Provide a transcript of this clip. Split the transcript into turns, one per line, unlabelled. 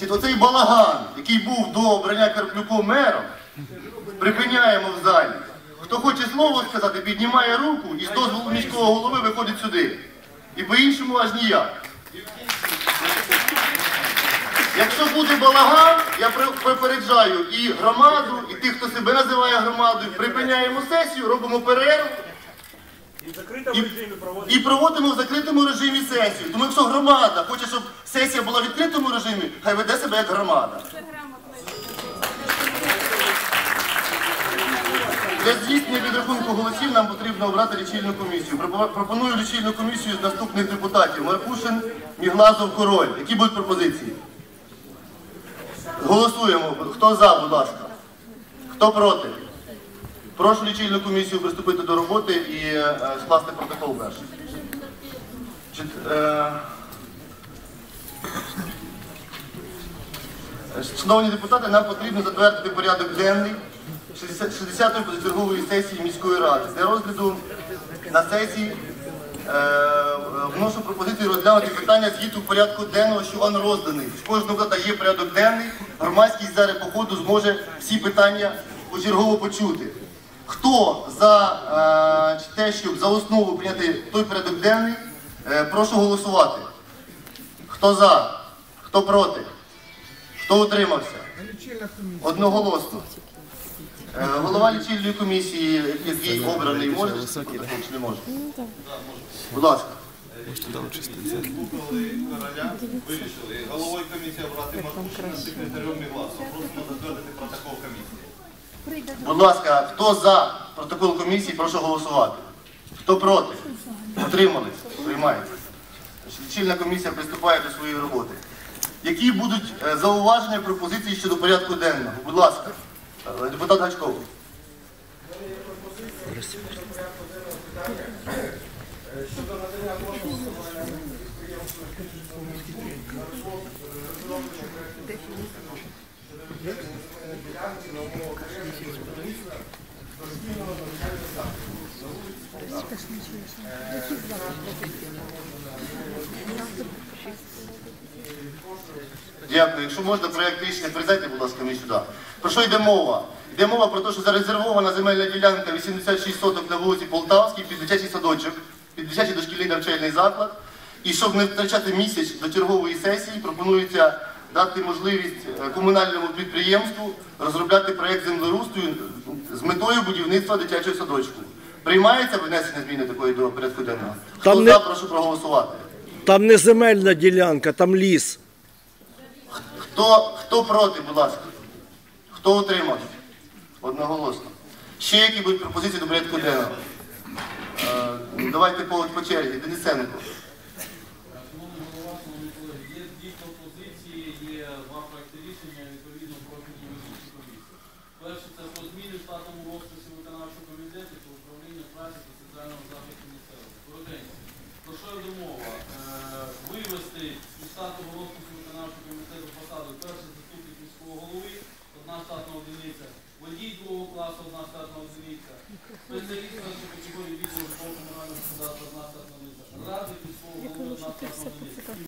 Чи оцей балаган, який був до обрання Карплюком мером, припиняємо в залі. Хто хоче слово сказати, піднімає руку і з дозволу міського голови виходить сюди. І по-іншому аж ніяк. Якщо буде балаган, я попереджаю і громаду, і тих, хто себе називає громадою, припиняємо сесію, робимо перерву
І
і, проводимо в закритому режимі сесію. Тому якщо громада хоче, щоб сесія була в відкритому режимі, хай веде себе як громада. Для здійснення підрахунку голосів нам потрібно обрати лічильну комісію. Пропоную лічильну комісію з наступних депутатів. Маркушин, Міглазов, Король. Які будуть пропозиції? Голосуємо. Хто за, будь ласка? Хто проти? Прошу лічильну комісію приступити до роботи і е, скласти протокол перший. Чет- е, Шановні депутати, нам потрібно затвердити порядок денний 60 60-ї позачергової сесії міської ради. Для розгляду на сесії е, вношу пропозицію розглянути питання звіту порядку денного, що вам розданий. В кожного депутата є порядок денний, громадськість зараз по ходу зможе всі питання почергово почути. Хто за е, те, щоб за основу прийняти той порядок денний, е, прошу голосувати. Хто за? Хто проти? Хто утримався? Одноголосно. Е, Голова лічильної комісії, який обраний, може не може? Будь ласка.
Слухали короля, вирішили. Головою комісії обрати Маркушина, секретарем Мігласу. Просимо затвердити протокол комісії.
Будь ласка, хто за протокол комісії, прошу голосувати. Хто проти? Утримались? Приймається. Лічильна комісія приступає до своєї роботи. Які будуть е, зауваження, пропозиції щодо порядку денного? Будь ласка, Е, депутат Гачков. Дякую. Якщо можна, проєкт рішення передайте, будь ласка, мені сюди. Про що йде мова? Йде мова про те, що зарезервована земельна ділянка 86 соток на вулиці Полтавській під дитячий садочок, під дитячий дошкільний навчальний заклад. І щоб не втрачати місяць до чергової сесії, пропонується дати можливість е, комунальному підприємству розробляти проєкт землеустрою з метою будівництва дитячого садочку. Приймається внесення зміни такої до порядку денного? Хто
Там
за,
не-
прошу проголосувати.
Там не земельна ділянка, там ліс.
Хто, хто проти, будь ласка? Хто утримався? Одноголосно. Ще які будуть пропозиції до порядку денного? Е, давайте по, по черзі. Денисенко.
Є дві пропозиції, є два проекти рішення відповідно профільні визначні комісії. Перше це про зміни в штатному розписі виконавчого комітету та управління праці соціального захисту населення. Про що йде мова? Е, вивести із штатного розпису Спеціаліст на категорії відділу по комунальному господарству 11 Ради під словом 11